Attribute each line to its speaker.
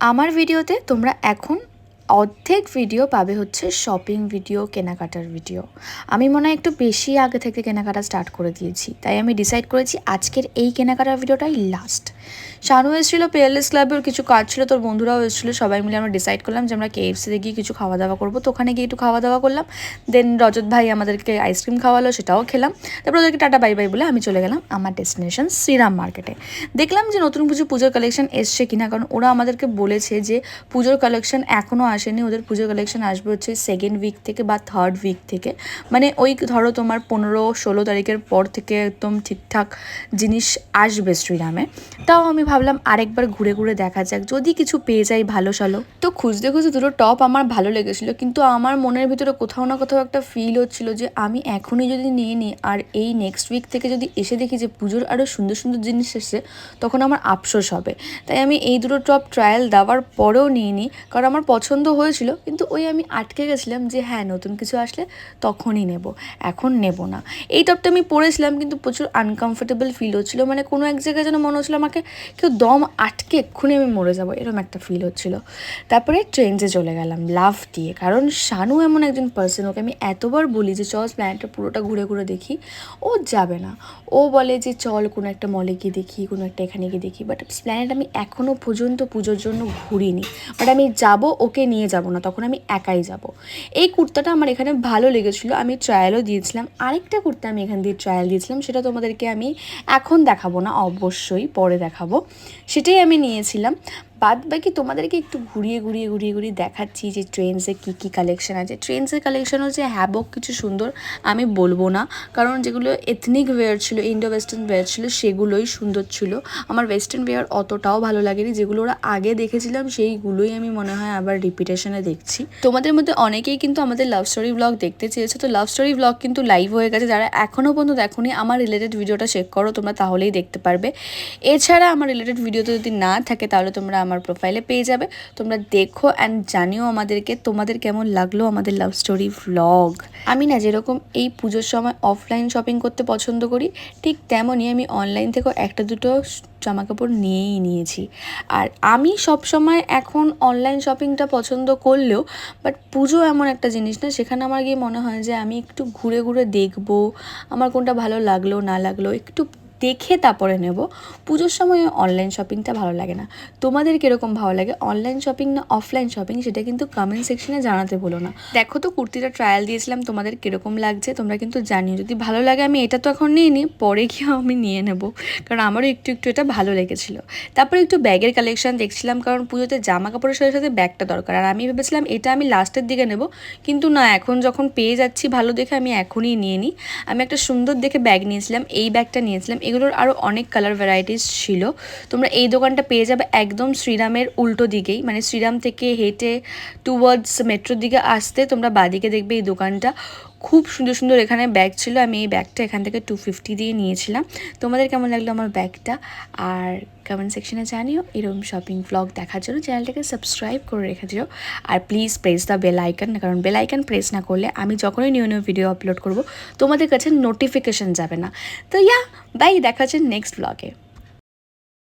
Speaker 1: আমার ভিডিওতে তোমরা এখন অর্ধেক ভিডিও পাবে হচ্ছে শপিং ভিডিও কেনাকাটার ভিডিও আমি মনে হয় একটু বেশি আগে থেকে কেনাকাটা স্টার্ট করে দিয়েছি। তাই আমি ডিসাইড করেছি আজকের এই কেনাকাটার ভিডিওটাই লাস্ট শানু এসেছিল পেয়ারলেস ক্লাবের কিছু কাজ ছিল, তোর বন্ধুরাও এসেছিল, সবাই মিলে আমরা ডিসাইড করলাম যে আমরা কেএফসিতে গিয়ে কিছু খাওয়া দাওয়া করব। তো ওখানে গিয়ে একটু খাওয়া দাওয়া করলাম। দেন রজত ভাই আমাদেরকে আইসক্রিম খাওয়ালো, সেটাও খেলাম। তারপর ওদেরকে টাটা বাই বাই বলে আমি চলে গেলাম আমার ডেস্টিনেশন শ্রীরাম মার্কেটে দেখলাম যে নতুন পুজো, পুজোর কালেকশন এসছে কিনা, কারণ ওরা আমাদেরকে বলেছে যে পুজোর কালেকশন এখনও আসেনি। ওদের পুজোর কালেকশন আসবে হচ্ছে সেকেন্ড উইক থেকে বা থার্ড উইক থেকে। মানে ওই ধরো তোমার পনেরো, ষোলো তারিখের পর থেকে একদম ঠিকঠাক জিনিস আসবে শ্রীরামে। তাও আমি ভাবলাম আরেকবার ঘুরে ঘুরে দেখা যাক, যদি কিছু পেয়ে যাই ভালো সালো। তো খুঁজতে খুঁজতে দুটো টপ আমার ভালো লেগেছিলো, কিন্তু আমার মনের ভিতরে কোথাও না কোথাও একটা ফিল হচ্ছিল যে আমি এখনই যদি নিয়ে নিই, আর এই নেক্সট উইক থেকে যদি এসে দেখি যে পুজোর আরও সুন্দর সুন্দর জিনিস এসছে, তখন আমার আফসোস হবে। তাই আমি এই দুটো টপ ট্রায়াল দেওয়ার পরেও নিয়ে নিই, কারণ আমার পছন্দ হয়েছিল, কিন্তু ওই আমি আটকে গেছিলাম যে হ্যাঁ নতুন কিছু আসলে তখনই নেব, এখন নেব না। এই টপটা আমি পরেছিলাম কিন্তু প্রচুর আনকমফোর্টেবল ফিল হচ্ছিল মানে কোনো এক জায়গায় যেন মনে হচ্ছিল আমাকে কেউ দম আটকে এক্ষুনি আমি মরে যাব, এরকম একটা ফিল হচ্ছিল। তারপরে ট্রেনসে চলে গেলাম লাভ দিয়ে। কারণ শানু এমন একজন পার্সন ওকে আমি এতবার বলি যে, চল প্ল্যানটা পুরোটা ঘুরে ঘুরে দেখি। ও যাবে না। ও বলে যে, চল কোনো একটা মলে গিয়ে দেখি, কোনো একটা এখানে গিয়ে দেখি। বাট প্ল্যানেট আমি এখনও পর্যন্ত পুজোর জন্য ঘুরিনি। বাট আমি যাব, ওকে নিয়ে যাব না, তখন আমি একাই যাব। এই কুর্তাটা আমার এখানে ভালো লেগেছিলো, আমি ট্রায়ালও দিয়েছিলাম। আরেকটা কুর্তা আমি এখান দিয়ে ট্রায়াল দিয়েছিলাম, সেটা তোমাদেরকে আমি এখন দেখাবো না, অবশ্যই পরে দেখাবো। সেটাই আমি নিয়েছিলাম। বাদ বাকি তোমাদেরকে একটু ঘুরিয়ে ঘুরিয়ে ঘুরিয়ে ঘুরিয়ে দেখাচ্ছি যে ট্রেন্ডসে কী কী কালেকশন আছে। ট্রেন্ডসের কালেকশন হচ্ছে হ্যাবক কিছু সুন্দর, আমি বলব না। কারণ যেগুলো এথনিক ওয়্যার ছিল ইন্ডো ওয়েস্টার্ন ওয়্যার ছিল, সেগুলোই সুন্দর ছিল। আমার ওয়েস্টার্ন ওয়্যার অতটাও ভালো লাগেনি, যেগুলো ওরা আগে দেখেছিলাম, সেইগুলোই আমি মনে হয় আবার রিপিটেশনে দেখছি। তোমাদের মধ্যে অনেকেই কিন্তু আমাদের লাভ স্টোরি ব্লগ দেখতে চেয়েছে, তো লাভ স্টোরি ব্লগ কিন্তু লাইভ হয়ে গেছে। যারা এখনও পর্যন্ত দেখোনি, আমার রিলেটেড ভিডিওটা চেক করো, তোমরা তাহলেই দেখতে পারবে। এছাড়া আমার রিলেটেড ভিডিওতে যদি না থাকে, তাহলে তোমরা আমার প্রোফাইলে পেয়ে যাবে। তোমরা দেখো অ্যান্ড জানিও আমাদেরকে, তোমাদের কেমন লাগল আমাদের লাভ স্টোরি ভ্লগ আমি না যেরকম এই পুজোর সময় অফলাইন শপিং করতে পছন্দ করি, ঠিক তেমনই আমি অনলাইন থেকেও একটা দুটো জামা কাপড় নিয়েই নিয়েছি। আর আমি সব সময় এখন অনলাইন শপিংটা পছন্দ করলেও বাট পুজো এমন একটা জিনিস না, সেখানে আমার গিয়ে মনে হয় যে আমি একটু ঘুরে ঘুরে দেখব, আমার কোনটা ভালো লাগল না লাগল, একটু দেখে তারপরে নেব। পুজোর সময় অনলাইন শপিংটা ভালো লাগে না। তোমাদের কীরকম ভালো লাগে? অনলাইন শপিং না অফলাইন শপিং সেটা কিন্তু কমেন্ট সেকশনে জানাতে বলো না। দেখো তো, কুর্তিটা ট্রায়াল দিয়েছিলাম, তোমাদের কীরকম লাগছে তোমরা কিন্তু জানিও। যদি ভালো লাগে, আমি এটা তো এখন নিয়ে নিই পরে গিয়েও আমি নিয়ে নেব। কারণ আমারও একটু একটু এটা ভালো লেগেছিলো। তারপরে একটু ব্যাগের কালেকশন দেখছিলাম, কারণ পুজোতে জামা কাপড়ের সাথে সাথে ব্যাগটা দরকার। আর আমি ভেবেছিলাম এটা আমি লাস্টের দিকে নেব। কিন্তু না, এখন যখন পেয়ে যাচ্ছি ভালো দেখে, আমি এখনই নিয়ে নিই। আমি একটা সুন্দর দেখে ব্যাগ নিয়েছিলাম, এই ব্যাগটা নিয়েছিলাম। এগুলোর আরও অনেক কালার ভ্যারাইটিস ছিল। তোমরা এই দোকানটা পেয়ে যাবে একদম শ্রীরামের উল্টো দিকেই। মানে শ্রীরাম থেকে হেঁটে টুয়ার্ডস মেট্রোর দিকে আসতে তোমরা বাদিকে দেখবে এই দোকানটা। খুব সুন্দর সুন্দর এখানে ব্যাগ ছিল। আমি এই ব্যাগটা এখান থেকে টু ফিফটি দিয়ে নিয়েছিলাম। তোমাদের কেমন লাগল আমার ব্যাগটা আর কমেন্ট সেকশনে জানিও। এরকম শপিং ব্লগ দেখার জন্য চ্যানেলটাকে সাবস্ক্রাইব করে রেখে দিও। আর please press the bell icon কারণ বেল আইকন প্রেস না করলে আমি যখনই নিউ নিউ ভিডিও আপলোড করব, তোমাদের কাছে নোটিফিকেশান যাবে না। তো ইয়া বাই দেখা হচ্ছে নেক্সট ব্লগে